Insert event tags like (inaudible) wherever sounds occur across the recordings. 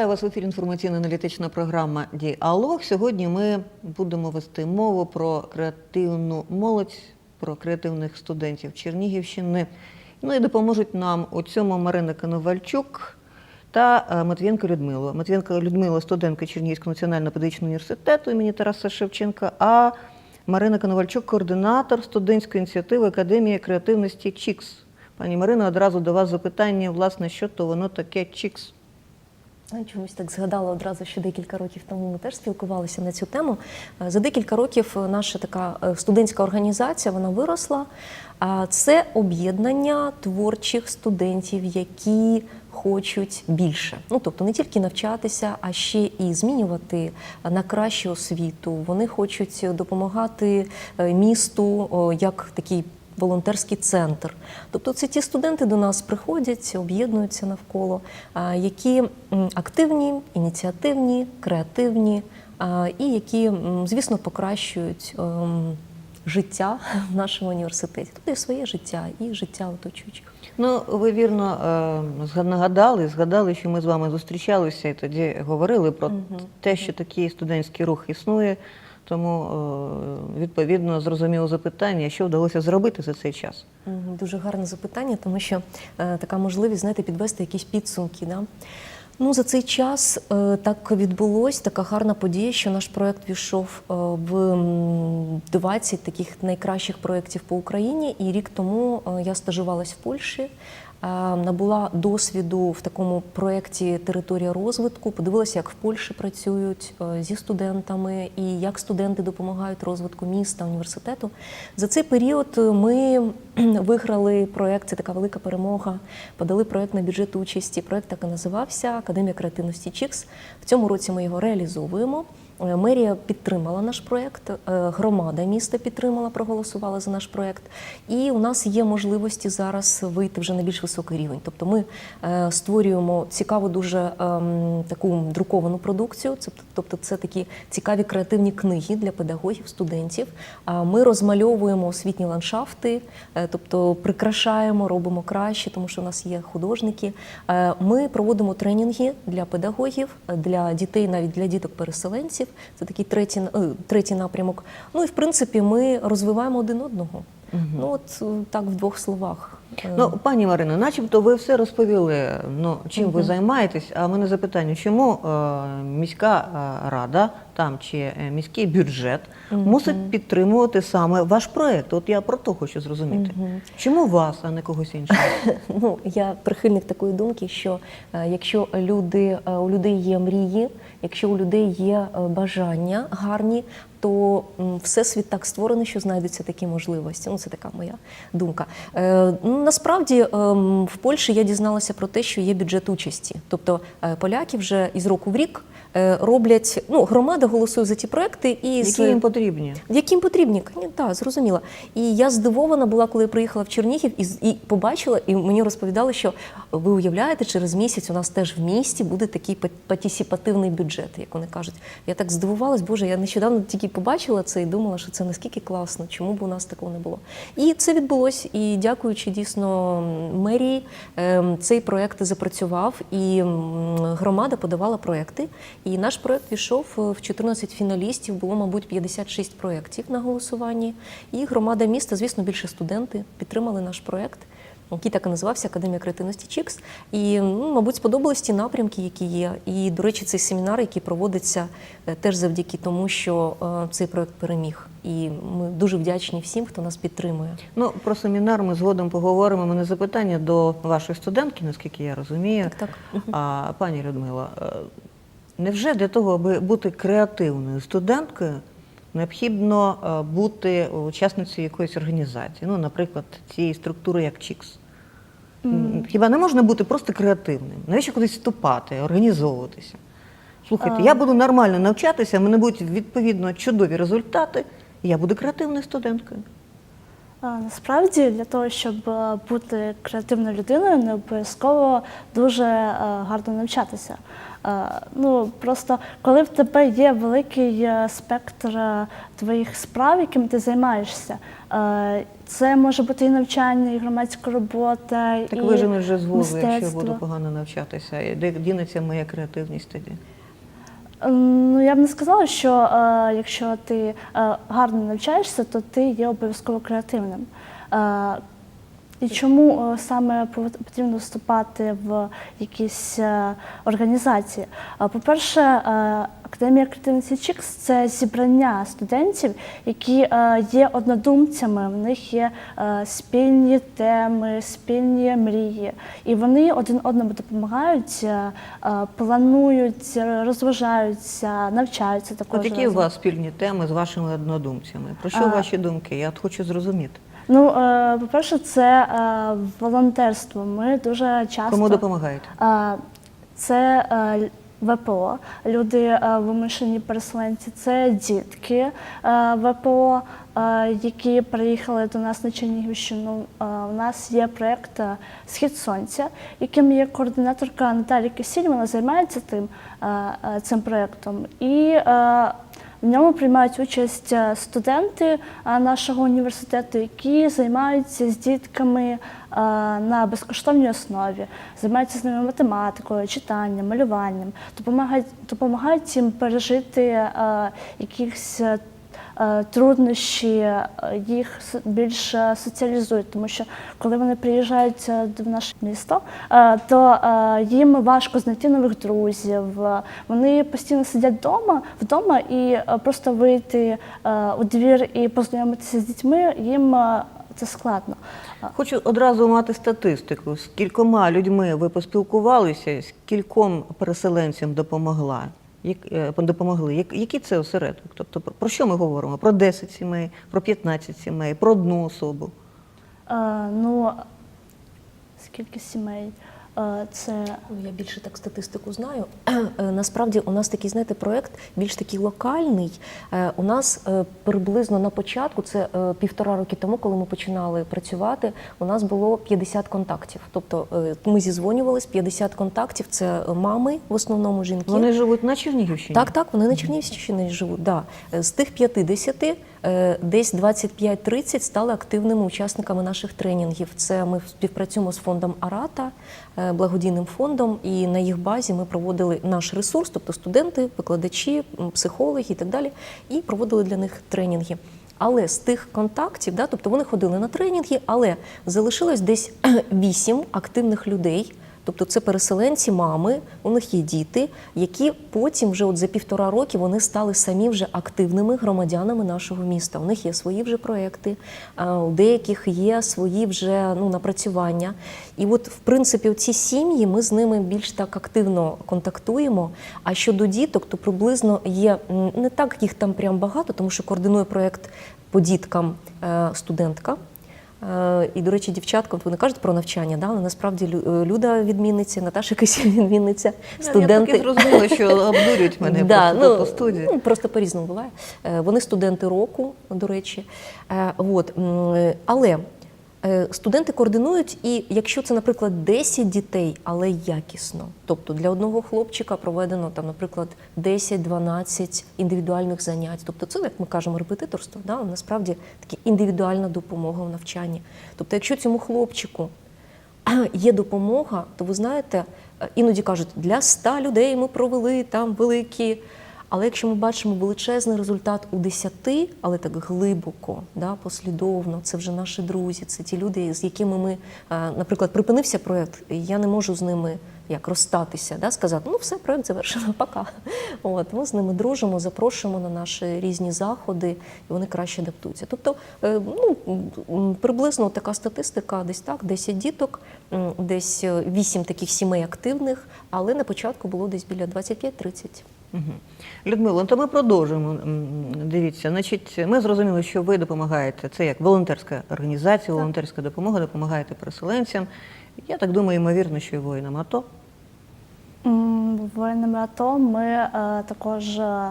Вітаю вас в ефірі інформаційно-аналітична програма Діалог. Сьогодні ми будемо вести мову про креативну молодь, про креативних студентів Чернігівщини. Ну і допоможуть нам у цьому Марина Коновальчук та е, Матвієнко Людмила. Матвієнко Людмила студентка Чернігівського національного педагогічного університету імені Тараса Шевченка, а Марина Коновальчук координатор студентської ініціативи Академії креативності ЧІКС. Пані Марино, одразу до вас запитання, власне, що то воно таке ЧІКС. Чомусь так згадала одразу, що декілька років тому ми теж спілкувалися на цю тему. Е, За декілька років наша така е, студентська організація вона виросла. А Це об'єднання творчих студентів, які хочуть більше. Ну тобто не тільки навчатися, а ще і змінювати на кращу освіту. Вони хочуть допомагати е, місту як такий волонтерський центр. Тобто це ті студенти до нас приходять, об'єднуються навколо, які активні, ініціативні, креативні і які, звісно, покращують ем, життя в нашому університеті, тобто і своє життя, і життя оточуючих. Ну, ви вірно е, нагадали, згадали, що ми з вами зустрічалися і тоді говорили про те, що такий студентський рух існує. Тому е, відповідно зрозуміло запитання, що вдалося зробити за цей час. Дуже гарне запитання, тому що е, така можливість знаєте, підвести якісь підсумки. Да? Ну, за цей час е, так відбулось така гарна подія, що наш проект війшов в м, 20 таких найкращих проєктів по Україні. І рік тому я стажувалась в Польщі. Е, Набула досвіду в такому проєкті Територія розвитку, подивилася, як в Польщі працюють е, зі студентами і як студенти допомагають розвитку міста, університету. За цей період ми (clears throat) виграли проєкт, це така велика перемога. Подали проєкт на бюджет участі. Проєкт так і називався Академія креативності ЧІКС. В цьому році ми його реалізовуємо. Е, Мерія підтримала наш проєкт, е, громада міста підтримала, проголосувала за наш проєкт. І у нас є можливості зараз вийти вже на більш високий рівень. Тобто ми е, створюємо цікаву дуже ем, таку друковану продукцію. Тобто це такі цікаві креативні книги для педагогів, студентів. Ми розмальовуємо освітні ландшафти, тобто прикрашаємо, робимо краще, тому що у нас є художники. Ми проводимо тренінги для педагогів, для дітей, навіть для діток-переселенців. Це такий третій, е, третій напрямок. Ну і в принципі ми розвиваємо один одного. Ну от е, так в двох словах. Е, Ну, пані Марино, начебто ви все розповіли, ну, чим ви займаєтесь, а в мене запитання, чому е, міська рада там чи міський бюджет мусить підтримувати саме ваш проєкт? От я про то хочу зрозуміти. Чому вас, а не когось іншого? (laughs) Ну, я прихильник такої думки, що е, якщо люди, е, у людей є мрії, якщо у людей є е, бажання гарні, то всесвіт так створений, що знайдуться такі можливості. Ну, це така моя думка. Е, ну, насправді ем, в Польщі я дізналася про те, що є бюджет участі. Тобто е, поляки вже із року в рік е, роблять, ну, громада голосує за ті проекти і з- Які їм потрібні? які їм потрібні, Ні, так, зрозуміло. І я здивована була, коли я приїхала в Чернігів і, і побачила, і мені розповідали, що ви уявляєте, через місяць у нас теж в місті буде такий пат- партисипативний бюджет, як вони кажуть. Я так здивувалась, боже, я нещодавно тільки побачила це і думала, що це наскільки класно, чому б у нас такого не було. І це відбулось. І дякуючи дійсно мерії, ем, цей проект запрацював, і громада подавала проекти. І наш проект війшов е, в 14 фіналістів. Було, мабуть, 56 проєктів на голосуванні. І громада міста, звісно, більше студенти підтримали наш проект. Який так і називався Академія креативності ЧІКС. І, ну, мабуть, сподобались ті напрямки, які є. І, до речі, цей семінар, який проводиться е, теж завдяки тому, що е, цей проект переміг. І ми дуже вдячні всім, хто нас підтримує. Ну, про семінар ми згодом поговоримо. У мене запитання до вашої студентки, наскільки я розумію. Так, так. А, пані Людмила, е, невже для того, аби бути креативною студенткою, необхідно бути учасницею якоїсь організації? Ну, наприклад, цієї структури, як ЧІКС? Хіба не можна бути просто креативним? Навіщо кудись вступати, організовуватися? Слухайте, я буду нормально навчатися, в мене будуть відповідно чудові результати, і я буду креативною студенткою. А, Насправді для того, щоб е, бути креативною людиною, не обов'язково дуже е, гарно навчатися. Е, Ну просто коли в тебе є великий спектр твоїх справ, якими ти займаєшся, е, це може бути і навчання, і громадська робота, Так і вижене вже з вузу, якщо я буду погано навчатися. І Де дінеться моя креативність тоді? Ем, Ну, я б не сказала, що е, якщо ти е, гарно навчаєшся, то ти є обов'язково креативним. Е, і чому е, саме потрібно вступати в якісь е, організації? Е, По-перше, Академія креативності Чікс це зібрання студентів, які є однодумцями, в них є спільні теми, спільні мрії, і вони один одному допомагають, планують, розважаються, навчаються також. От які у вас спільні теми з вашими однодумцями? Про що А. ваші думки? Я от хочу зрозуміти. Ну, е, по-перше, це е, волонтерство. Ми дуже часто Кому допомагаєте? Е, Це е, ВПО, люди е, вимушені переселенці, це дітки е, ВПО, е, які приїхали до нас на Чернігівщину. Е, У нас є проєкт е, Схід сонця, яким є координаторка Наталія Кисіль. Вона займається тим, е, е, цим проєктом. І е, в ньому приймають участь е, студенти е, нашого університету, які займаються з дітками е, на безкоштовній основі, займаються з ними математикою, читанням, малюванням, допомагають, допомагають їм пережити якісь труднощі, е, їх с- більш е, соціалізують, тому що коли вони приїжджають е, в наше місто, е, то е, їм важко знайти нових друзів. е, Вони постійно сидять вдома, вдома і е, просто вийти е, у двір і познайомитися з дітьми їм е, це складно. Е, Хочу одразу мати статистику. З кількома людьми ви поспілкувалися, з кільком переселенцям допомогла. Е, допомогли. Як, який це осередок? Тобто про що ми говоримо? Про 10 сімей, про 15 сімей, про одну особу. А, Ну, скільки сімей? Е, Це Ну, Я більше так статистику знаю. (clears throat) Е, Насправді у нас такий, знаєте, проект більш такий локальний. Е, У нас приблизно на початку, це півтора роки тому, коли ми починали працювати, у нас було 50 контактів. Тобто ми зізвонювались, 50 контактів. Це мами, в основному жінки. Вони живуть на Чернігівщині. Так, так, вони на Чернігівщині живуть. Да. З тих 50 е, десь 25-30 стали активними учасниками наших тренінгів. Це ми співпрацюємо з фондом Арата, е, благодійним фондом, і на їх базі ми проводили наш ресурс, тобто студенти, викладачі, психологи і так далі, і проводили для них тренінги. Але з тих контактів, да, тобто вони ходили на тренінги, але залишилось десь (clears throat) 8 активних людей. Тобто це переселенці, мами, у них є діти, які потім, вже от за півтора роки, вони стали самі вже активними громадянами нашого міста. У них є свої вже проекти, у деяких є свої вже ну, напрацювання. І от, в принципі, ці сім'ї ми з ними більш так активно контактуємо. А щодо діток, то приблизно є не так їх там прям багато, тому що координує проект по діткам е, студентка. Е, І, до речі, дівчатка, от вони кажуть про навчання, да? але насправді е, Люда відмінниця, Наташа Кисіль відмінниця, Я студенти. поки зрозуміла, що (laughs) обдурюють мене Да, просто ну, по студії. Ну, просто по-різному буває. Е, Вони студенти року, до речі. От. Але студенти координують, і якщо це, наприклад, 10 дітей, але якісно. Тобто для одного хлопчика проведено, там, наприклад, 10-12 індивідуальних занять. Тобто це, як ми кажемо, репетиторство, да? насправді таки індивідуальна допомога в навчанні. Тобто, якщо цьому хлопчику є допомога, то ви знаєте, е, іноді кажуть, для ста людей ми провели там великі. Але якщо ми бачимо величезний результат у десяти, але так глибоко, да, послідовно, це вже наші друзі, це ті люди, з якими ми, е, наприклад, припинився проєкт, і я не можу з ними як розстатися, да, сказати, ну все, проєкт завершено, (laughs) пока. От, ми з ними дружимо, запрошуємо на наші різні заходи, і вони краще адаптуються. Тобто, е, ну, приблизно така статистика, десь так, 10 діток, десь 8 таких сімей активних, але на початку було десь біля 25-30. Угу. Людмило, ну, то ми продовжуємо. Дивіться, значить, ми зрозуміли, що ви допомагаєте. Це як волонтерська організація, волонтерська допомога, допомагаєте переселенцям. Я так думаю, ймовірно, що і воїнам АТО. М, Воїнами АТО ми е, також е,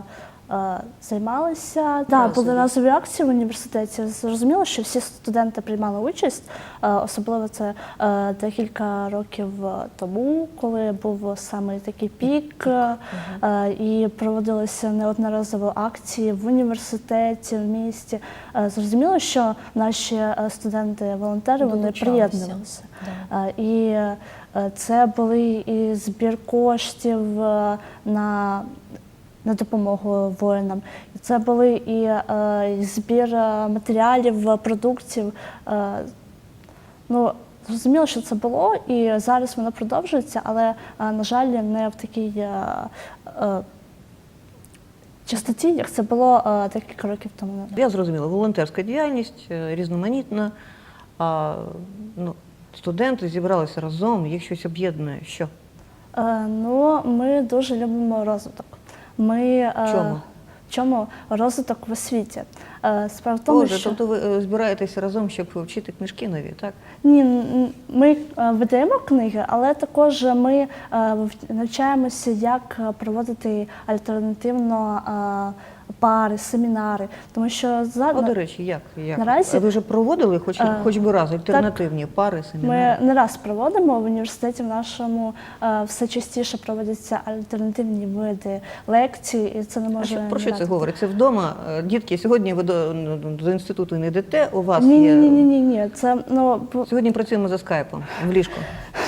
е, займалися. Да, були разові акції в університеті. Зрозуміло, що всі студенти приймали участь, е, особливо це е, декілька років е, тому, коли був саме такий пік, е, е, і проводилися неодноразово акції в університеті, в місті. Е, Зрозуміло, що наші е, студенти-волонтери вони Долучалися. приєднувалися. Е, І е, це були і збір коштів е, на, на допомогу воїнам. Це були і, е, збір е, матеріалів, е, продуктів. Е, Ну, зрозуміло, що це було, і зараз воно продовжується, але, е, на жаль, не в такій е, е, частоті, як це було е, декілька років тому. Я зрозуміла, волонтерська діяльність е, різноманітна. Ну, студенти зібралися разом, їх щось об'єднує. Що? Е, Ну, ми дуже любимо розвиток. Ми, е, Чому? в чому розвиток в освіті? Е, Справа в тому, Боже, що тобто ви е, збираєтеся разом, щоб вчити книжки нові, так? ні, н- ми е, видаємо книги, але також ми е, вив- навчаємося, як е, проводити альтернативно е, пари, семінари. Тому що за О, до речі, як? як? Наразі- А ви вже проводили хоч, Е, хоч би раз альтернативні пари, семінари? Ми не раз проводимо в університеті в нашому е, все частіше проводяться альтернативні види лекцій, і це не А що, про що це говорить? Це вдома? Е, Дітки, сьогодні ви до, до інституту не йдете, у вас Ні, є... ні, ні, ні, ні. Це ну Сьогодні працюємо за скайпом в ліжку.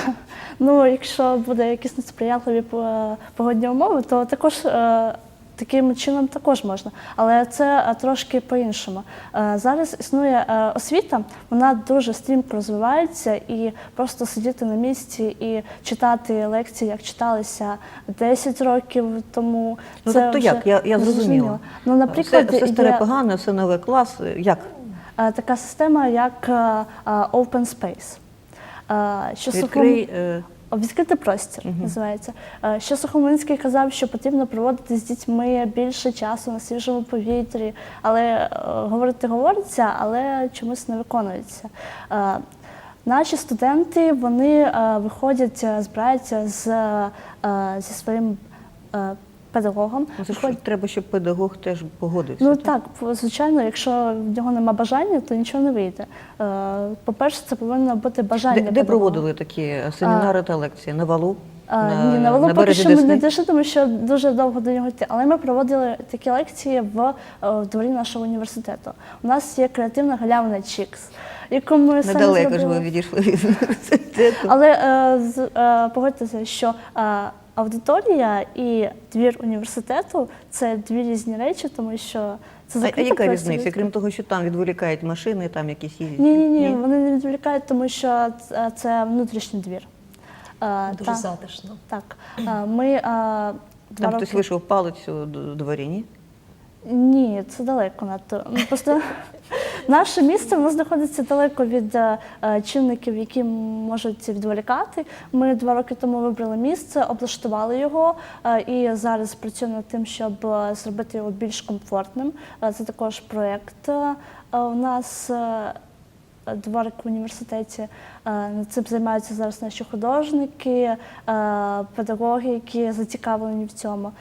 (laughs) Ну, якщо буде якісь несприятливі погодні умови, то також е, таким чином також можна. Але це е, трошки по-іншому. Е, зараз існує е, освіта, вона дуже стрімко розвивається, і просто сидіти на місці і читати лекції, як читалися 10 років тому. Ну, це тобто вже як? Я- я зрозуміла. Ну, наприклад, все, все старе є, погане, все нове клас. Як? така система, як Open Space. Що Відкрий. е, Відкритий простір називається. Ще Що Сухомлинський казав, що потрібно проводити з дітьми більше часу на свіжому повітрі, але е, говорити говориться, але чомусь не виконується. Е, Наші студенти вони е, виходять, е, збираються з, е, зі своїм е, педагогом. ну, це ж треба, щоб педагог теж погодився. Ну так? так, звичайно, якщо в нього нема бажання, то нічого не вийде. Е, По-перше, це повинно бути бажання. Де, де педагога. проводили такі семінари та лекції? На валу? А, ні, на Валу поки що ми не дійшли, тому що дуже довго до нього йти. Але ми проводили такі лекції в, е, в дворі нашого університету. У нас є креативна галявина Чікс, яку ми самі Недалеко ж ви відійшли від університету. Але е, з, е, погодьтеся, що е, аудиторія і двір університету це дві різні речі, тому що це А, а яка простір. різниця? Крім того, що там відволікають машини, там якісь їздять? Ні, ні, ні, вони не відволікають, тому що це, це внутрішній двір. Е, Дуже та- затишно. Так, е, ми е, два Там роки... хтось вийшов палицю у дворі, ні? Ні, це далеко надто. Ну, Просто (laughs) наше місце воно знаходиться далеко від е, е, чинників, які можуть відволікати. Ми два роки тому вибрали місце, облаштували його е, і зараз працюємо над тим, щоб зробити його більш комфортним. Це також проєкт у нас. Дворик в університеті. Цим займаються зараз наші художники, педагоги, які зацікавлені в цьому.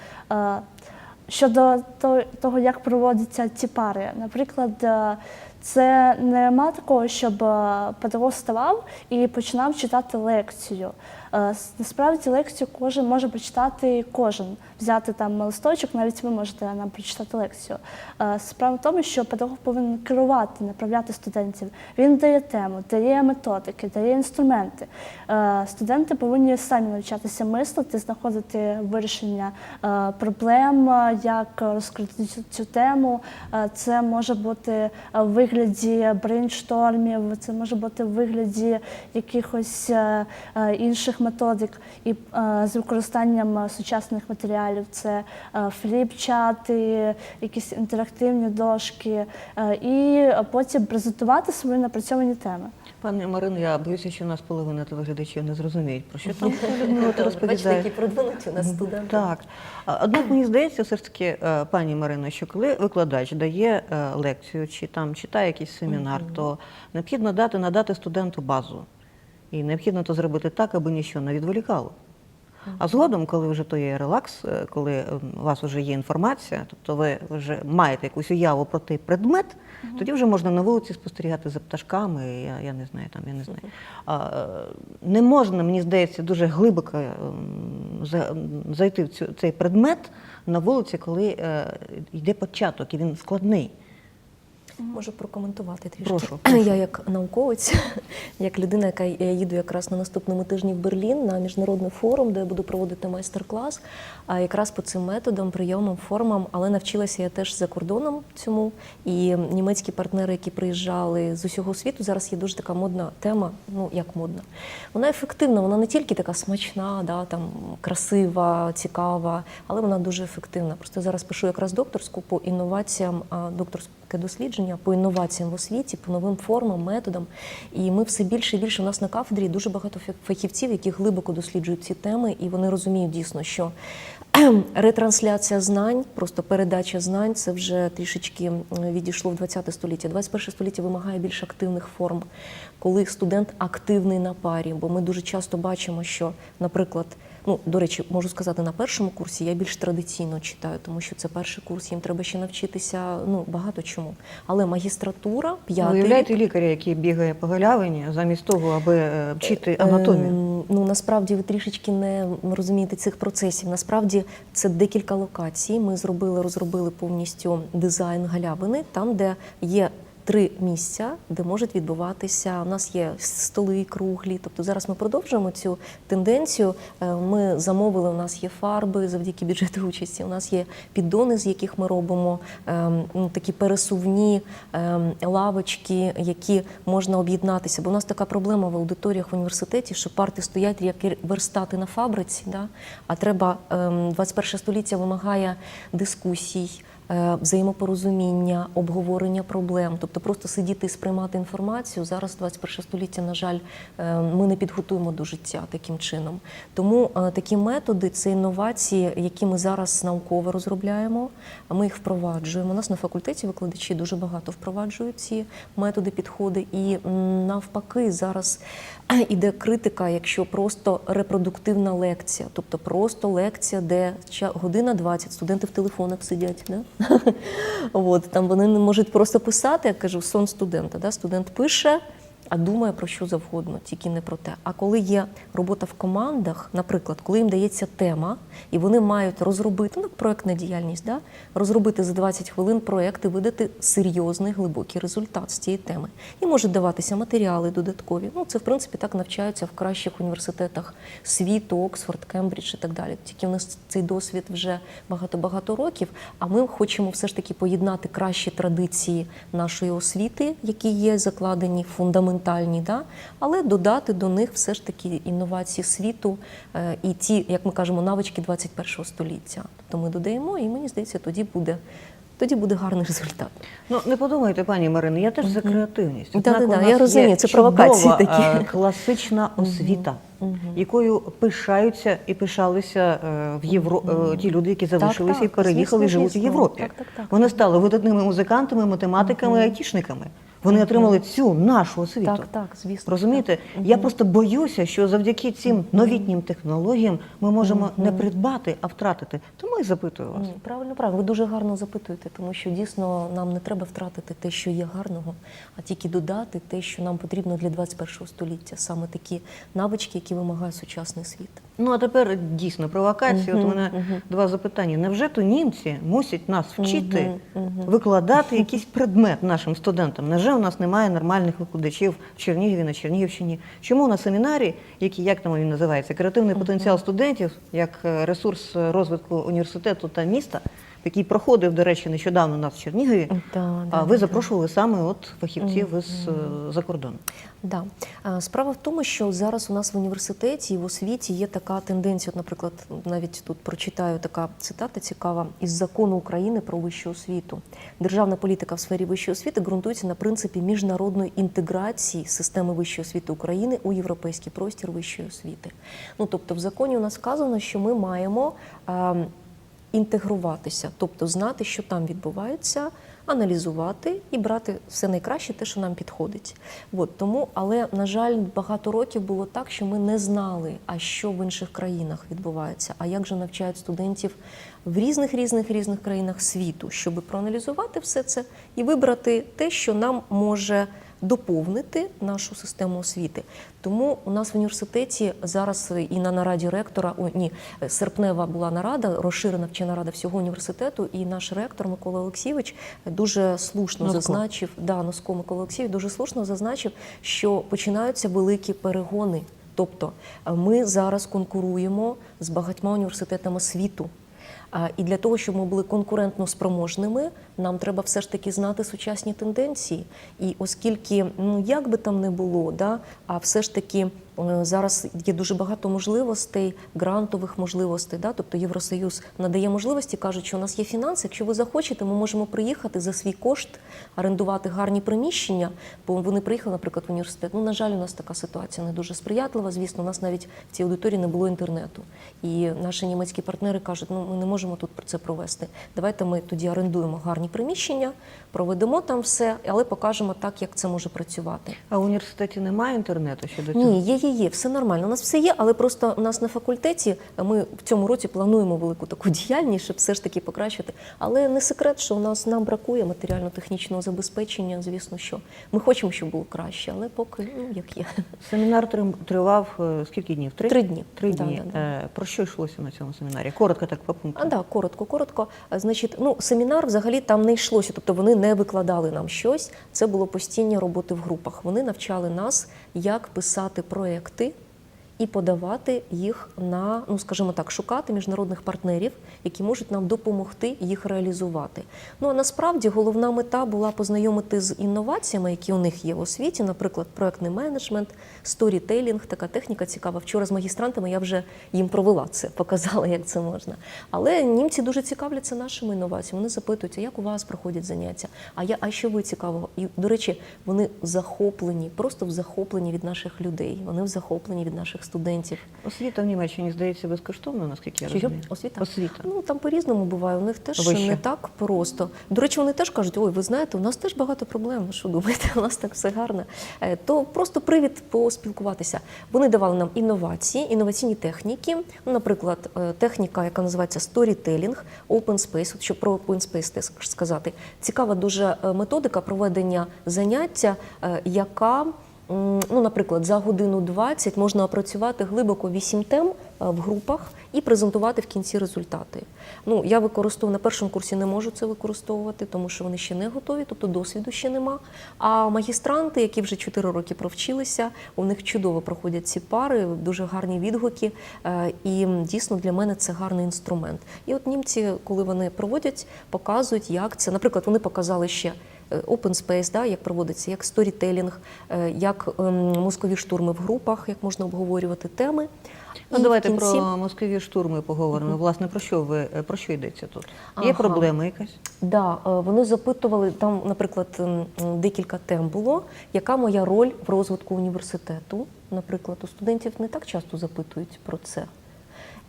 Щодо то- того, як проводяться ці пари, наприклад, е, це нема такого, щоб е, педагог ставав і починав читати лекцію. Е, Насправді лекцію кожен може прочитати кожен, взяти там листочок, навіть ви можете нам прочитати лекцію. Е, Справа в тому, що педагог повинен керувати, направляти студентів. Він дає тему, дає методики, дає інструменти. Студенти повинні самі навчатися мислити, знаходити вирішення проблем, як розкрити цю, тему. Це може бути е, в вигляді брейнштормів, це може бути в вигляді якихось е, е, інших методик і е, з використанням сучасних матеріалів. Це фліп-чати, якісь інтерактивні дошки, і потім презентувати свої напрацьовані теми. Пане Марино, я боюся, що нас половина телеглядачів не зрозуміють, про що там Людмила Добре, бачите, які продвинуті у нас студенти. Так. Однак мені здається, все ж таки, е, пані Марино, що коли викладач дає е, лекцію чи там читає якийсь семінар, то необхідно дати надати студенту базу. І необхідно то зробити так, аби нічого не відволікало. А згодом, коли вже то є релакс, е, коли ем, у вас вже є інформація, тобто ви вже маєте якусь уяву про той предмет, тоді вже можна на вулиці спостерігати за пташками. Я, я не знаю, там я не знаю. А, е, не можна, мені здається, дуже глибоко ем, за- м, зайти в цю, цей предмет на вулиці, коли е, йде початок, і він складний. Можу прокоментувати трішки. Прошу, (clears throat) Я як науковець, (laughs) як людина, яка я їду якраз на наступному тижні в Берлін на міжнародний форум, де я буду проводити майстер-клас. А якраз по цим методам, прийомам, формам, але навчилася я теж за кордоном цьому. І німецькі партнери, які приїжджали з усього світу, зараз є дуже така модна тема. Ну як модна, вона ефективна, вона не тільки така смачна, да, там красива, цікава, але вона дуже ефективна. Просто зараз пишу якраз докторську по інноваціям, а, докторське дослідження по інноваціям в освіті, по новим формам, методам. І ми все більше і більше у нас на кафедрі дуже багато фахівців, які глибоко досліджують ці теми, і вони розуміють дійсно, що (clears throat) ретрансляція знань, просто передача знань, це вже трішечки відійшло в 20 століття. 21 століття вимагає більш активних форм, коли студент активний на парі. Бо ми дуже часто бачимо, що, наприклад, ну до речі, можу сказати, на першому курсі я більш традиційно читаю, тому що це перший курс, їм треба ще навчитися ну багато чому. Але магістратура, п'ятий Уявляєте лікаря, який бігає по галявині, замість того, аби е, вчити анатомію. Ем, Ну насправді ви трішечки не розумієте цих процесів. Насправді це декілька локацій. Ми зробили, розробили повністю дизайн галявини, там, де є. Три місця, де можуть відбуватися. У нас є столи круглі. Тобто зараз ми продовжуємо цю тенденцію. Е, Ми замовили, у нас є фарби завдяки бюджету (laughs) участі. У нас є піддони, з яких ми робимо ем, ну, такі пересувні ем, лавочки, які можна об'єднатися. Бо у нас така проблема в аудиторіях в університеті, що парти стоять як верстати на фабриці, да? а треба ем, 21 століття вимагає дискусій. Е, Взаємопорозуміння, обговорення проблем, тобто просто сидіти і сприймати інформацію. Зараз 21 століття, на жаль, е, ми не підготуємо до життя таким чином. Тому е, такі методи це інновації, які ми зараз науково розробляємо. Ми їх впроваджуємо. У нас на факультеті викладачі дуже багато впроваджують ці методи, підходи. І навпаки, зараз (clears throat) іде критика, якщо просто репродуктивна лекція, тобто просто лекція, де година 20, студенти в телефонах сидять. Да? (laughs) От, там вони не можуть просто писати, я кажу, сон студента. Да? Студент пише, а думає про що завгодно, тільки не про те. А коли є робота в командах, наприклад, коли їм дається тема, і вони мають розробити ну, проектна діяльність, да? розробити за 20 хвилин проект і видати серйозний глибокий результат з цієї теми. І можуть даватися матеріали додаткові. Ну, це в принципі так навчаються в кращих університетах світу, Оксфорд, Кембридж і так далі. Тільки в нас цей досвід вже багато-багато років. А ми хочемо все ж таки поєднати кращі традиції нашої освіти, які є закладені фундаментальні, да? але додати до них все ж таки інновації світу е, і ті, як ми кажемо, навички 21 століття. Тобто ми додаємо, і мені здається, тоді буде. Тоді буде гарний результат. Ну не подумайте, пані Марино, я теж за креативність. Да-да-да, я розумію, це провокації чудова, такі. е, класична освіта, якою пишаються і пишалися е, в Євро... е, ті люди, які залишилися так, і переїхали, і звісно, живуть звісно. Європі. Так, так, так. Вони стали видатними музикантами, математиками, айтішниками. Вони отримали цю нашу освіту. Так, так, звісно. Розумієте? Я просто боюся, що завдяки цим новітнім технологіям ми можемо не придбати, а втратити. Тому і запитую вас. Правильно, правильно. Ви дуже гарно запитуєте, тому що дійсно нам не треба втратити те, що є гарного, а тільки додати те, що нам потрібно для 21 століття, саме такі навички, які вимагає сучасний світ. Ну а тепер дійсно провокація. От у мене два запитання. Невже то німці мусять нас вчити викладати якийсь предмет нашим студентам? Невже у нас немає нормальних викладачів в Чернігові на Чернігівщині? Чому на семінарі, який як там він називається, креативний потенціал студентів як е, ресурс розвитку університету та міста, який проходив, до речі, нещодавно у нас в Чернігові, Да, а да, ви да. запрошували саме от фахівців із е, за кордону? Да. Справа в тому, що зараз у нас в університеті і в освіті є така тенденція. От, наприклад, навіть тут прочитаю така цитата цікава із закону України про вищу освіту. Державна політика в сфері вищої освіти ґрунтується на принципі міжнародної інтеграції системи вищої освіти України у європейський простір вищої освіти. Ну тобто, в законі у нас сказано, що ми маємо. Інтегруватися, тобто знати, що там відбувається, аналізувати і брати все найкраще, те, що нам підходить. От, тому, але на жаль, багато років було так, що ми не знали, а що в інших країнах відбувається, а як же навчають студентів в різних різних різних країнах світу, щоб проаналізувати все це і вибрати те, що нам може доповнити нашу систему освіти. Тому у нас в університеті зараз і на нараді ректора, о, ні, серпнева була нарада, розширена вчена рада всього університету, і наш ректор Микола Олексійович дуже слушно Носко. зазначив, да, Носко Микола Олексійович дуже слушно зазначив, що починаються великі перегони. Тобто е, ми зараз конкуруємо з багатьма університетами світу. І для того, щоб ми були конкурентно спроможними, нам треба все ж таки знати сучасні тенденції. І оскільки, ну як би там не було, да, а все ж таки е, зараз є дуже багато можливостей, грантових можливостей. Да, тобто Євросоюз надає можливості, кажуть, що у нас є фінанси. Якщо ви захочете, ми можемо приїхати за свій кошт, орендувати гарні приміщення. Бо вони приїхали, наприклад, в університет. Ну, на жаль, у нас така ситуація не дуже сприятлива. Звісно, у нас навіть в цій аудиторії не було інтернету. І наші німецькі партнери кажуть, ну ми не можемо тут про це провести. Давайте ми тоді орендуємо гарні приміщення, проведемо там все, але покажемо так, як це може працювати. А в університеті немає інтернету щодо цього? Ні, є, є, є, все нормально. У нас все є, але просто у нас на факультеті ми в цьому році плануємо велику таку (laughs) діяльність, щоб все ж таки покращити. Але не секрет, що у нас нам бракує матеріально-технічного забезпечення. Звісно, що ми хочемо, щоб було краще, але поки ну як є. (laughs) Семінар тривав е, скільки днів? Три, Три дні. Три Да, дні. да, да. Е, Про що йшлося на цьому семінарі? Коротко так по пунктам. А да, коротко, коротко. Значить, ну семінар взагалі там не йшлося, тобто вони не викладали нам щось. Це було постійні роботи в групах. Вони навчали нас, як писати проекти і подавати їх на, ну скажімо так, шукати міжнародних партнерів, які можуть нам допомогти їх реалізувати. Ну а насправді головна мета була познайомити з інноваціями, які у них є в освіті, наприклад, проектний менеджмент, сторітейлінг, така техніка цікава. Вчора з магістрантами я вже їм провела це, показала, як це можна. Але німці дуже цікавляться нашими інноваціями. Вони запитують, а як у вас проходять заняття? А я, а що ви цікавого? І до речі, вони захоплені, просто в захопленні від наших людей. Вони в захопленні від наших. Освіта в Німеччині здається безкоштовно, наскільки я розумію. Освіта? Освіта. Ну там по-різному буває. У них теж Вище. не так просто. До речі, вони теж кажуть: ой, ви знаєте, у нас теж багато проблем. Що думаєте, (laughs) у нас так все гарно. Е, То просто привід поспілкуватися. Вони давали нам інновації, інноваційні техніки. Ну, наприклад, е, техніка, яка називається сторітелінг, open space. От щоб про open space сказати. Цікава дуже е, методика проведення заняття, яка Ну, наприклад, за годину 20 можна опрацювати глибоко 8 тем е, в групах і презентувати в кінці результати. Ну, я використовую на першому курсі не можу це використовувати, тому що вони ще не готові, тобто досвіду ще нема. А магістранти, які вже 4 роки провчилися, у них чудово проходять ці пари, дуже гарні відгуки. е, І дійсно для мене це гарний інструмент. І от німці, коли вони проводять, показують, як це. Наприклад, вони показали ще open space, да, як проводиться, як сторітелінг, е, як ем, мозкові штурми в групах, як можна обговорювати теми. Ну, І давайте кінці- про мозкові штурми поговоримо. Власне, про що ви е, про що йдеться тут? Є Ага. проблема якась? Да, е, вони запитували там, наприклад, декілька тем було. Яка моя роль в розвитку університету? Наприклад, у студентів не так часто запитують про це.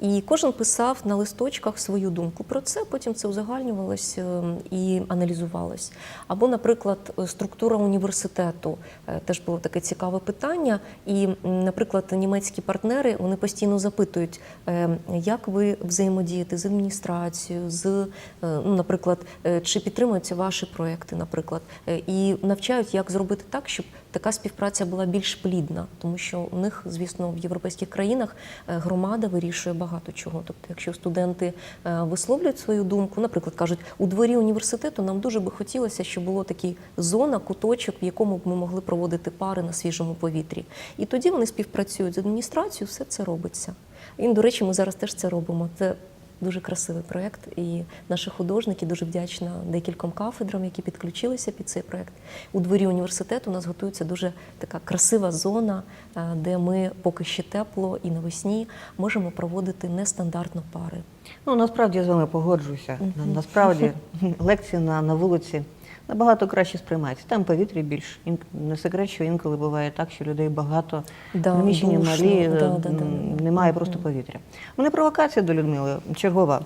І кожен писав на листочках свою думку про це, потім це узагальнювалось ем, і аналізувалось. Або, наприклад, е, структура університету Е, теж було таке цікаве питання. І, наприклад, німецькі партнери вони постійно запитують, е, як ви взаємодієте з адміністрацією, з, е, ну, наприклад, е, чи підтримуються ваші проекти, наприклад, Е, і навчають, як зробити так, щоб така співпраця була більш плідна, тому що у них, звісно, в європейських країнах е, громада вирішує багато чого. Тобто, якщо студенти е, висловлюють свою думку, наприклад, кажуть, у дворі університету нам дуже би хотілося, щоб було такий зона, куточок, в якому б ми могли проводити пари на свіжому повітрі. І тоді вони співпрацюють з адміністрацією, все це робиться. І, до речі, ми зараз теж це робимо. Це Дуже красивий проєкт, і наші художники дуже вдячна декільком кафедрам, які підключилися під цей проєкт. У дворі університету у нас готується дуже така красива зона, е, де ми поки ще тепло і навесні можемо проводити нестандартно пари. Ну насправді я з вами погоджуюся. Насправді (laughs) лекції на, на вулиці набагато краще сприймаються. Там повітря більш не секрет, що інколи буває так, що людей багато, Да, приміщення душно. малі, Да, е, да, да, да. немає просто повітря. У мене провокація до Людмили чергова.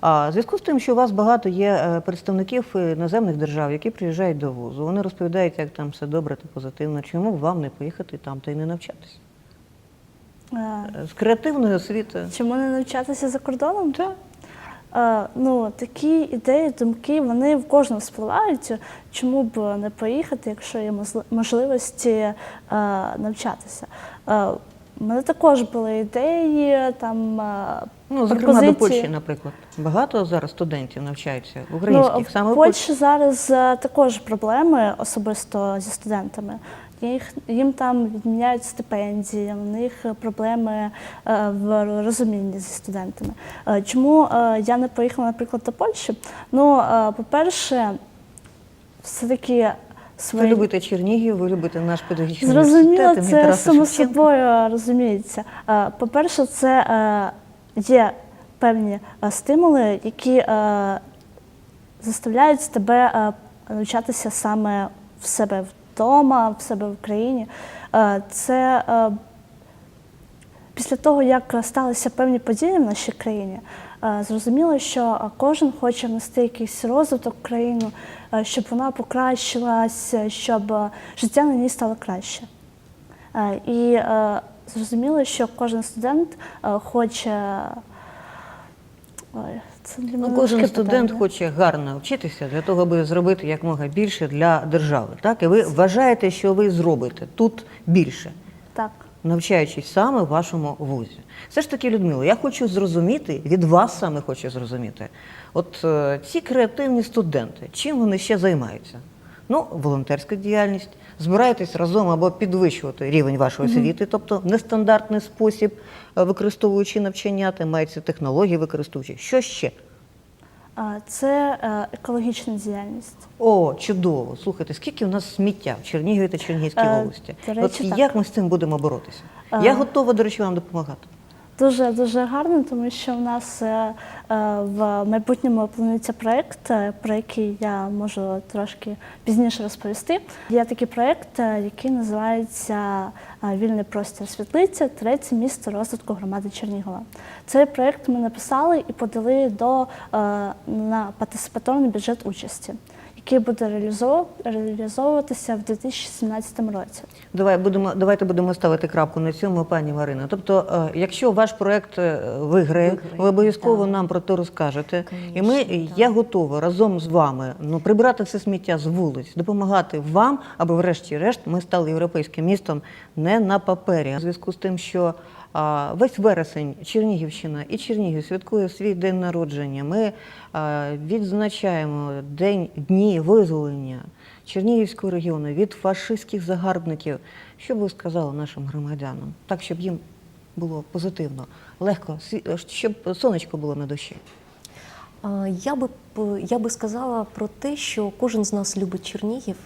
А в зв'язку з тим, що у вас багато є е, представників іноземних держав, які приїжджають до вузу, вони розповідають, як там все добре та позитивно. Чому б вам не поїхати там та й не навчатися? З креативної освіти. Чому не навчатися за кордоном? Так. Е, ну, такі ідеї, думки, вони в кожному спливають. Чому б не поїхати, якщо є можливості е, навчатися? Е, у мене також були ідеї, там е, Ну, зокрема, до. Польщі, наприклад. Багато зараз студентів навчаються українських, ну, саме в Польщі. Зараз е, також проблеми особисто зі студентами. Їх, їм там відміняють стипендії, у них проблеми е, в розумінні зі студентами. Е, Чому е, я не поїхала, наприклад, до Польщі? Ну, е, по-перше, все-таки Ви любите Чернігів, ви любите наш педагогічний Зрозуміло, університет. імені це само собою розуміється. Е, По-перше, це е, є певні е, стимули, які е, заставляють тебе е, навчатися саме в себе вдома, в себе в країні. Е, Це е, після того, як сталися певні події в нашій країні, е, зрозуміло, що кожен хоче внести якийсь розвиток в країну, щоб вона покращилася, щоб життя на ній стало краще. І зрозуміло, що кожен студент хоче. Це для Ну, мене кожен студент питання. хоче гарно вчитися для того, аби зробити якомога більше для держави. Так? І ви вважаєте, що ви зробите тут більше, Так. навчаючись саме в вашому вузі. Все ж таки, Людмила, я хочу зрозуміти, від вас саме хочу зрозуміти. От е, ці креативні студенти, чим вони ще займаються? Ну, волонтерська діяльність, збираєтесь разом або підвищувати рівень вашої освіти, тобто в нестандартний спосіб, е, використовуючи навчання, мається технології використовуючи. Що ще? Це е, екологічна діяльність. О, чудово. Слухайте, скільки у нас сміття в Чернігові та Чернігівській Е, області? до От речі, так. як ми з цим будемо боротися? Я готова, до речі, вам допомагати. Дуже дуже гарно, тому що в нас е, е, в майбутньому планується проект, е, про який я можу трошки пізніше розповісти. Є такий проект, е, який називається Вільний простір світлиця, третє місто розвитку громади Чернігова. Цей проект ми написали і подали до на партисипаторний бюджет участі, який буде реалізов- реалізовуватися в 2017 році. Давай будемо давайте будемо ставити крапку на цьому, пані Марина. Тобто, е, якщо ваш проект е, виграє, Виграє, ви обов'язково так. нам про це розкажете. і ми, так. я готова разом з вами ну прибрати це сміття з вулиць, допомагати вам, аби врешті-решт ми стали європейським містом не на папері. У зв'язку з тим, що весь вересень Чернігівщина і Чернігів святкує свій день народження. Ми відзначаємо день дні визволення Чернігівського регіону від фашистських загарбників. Що б ви сказали нашим громадянам, так щоб їм було позитивно, легко, щоб сонечко було на душі. Я би я би сказала про те, що кожен з нас любить Чернігів.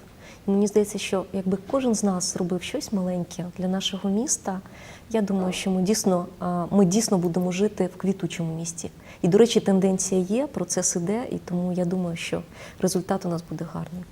Мені здається, що якби кожен з нас зробив щось маленьке для нашого міста, я думаю, що ми дійсно, ми дійсно будемо жити в квітучому місті. І, до речі, тенденція є, процес іде, і тому я думаю, що результат у нас буде гарний.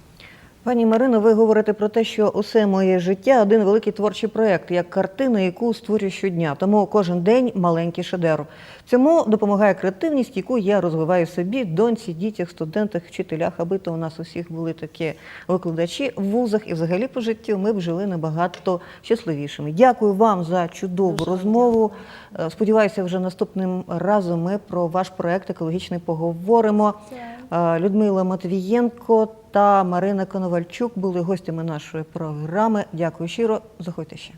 Пані Марино, ви говорите про те, що усе моє життя один великий творчий проєкт, як картина, яку створюю щодня. Тому кожен день маленький шедевр. Цьому допомагає креативність, яку я розвиваю собі, доньці, дітях, студентах, вчителях, аби то у нас усіх були такі викладачі в вузах і взагалі по життю ми б жили набагато щасливішими. Дякую вам за чудову Дуже розмову. Е, Сподіваюся, вже наступним разом ми про ваш проект екологічний поговоримо. Е, Людмила Матвієнко та Марина Коновальчук були гостями нашої програми. Дякую щиро. Заходьте ще.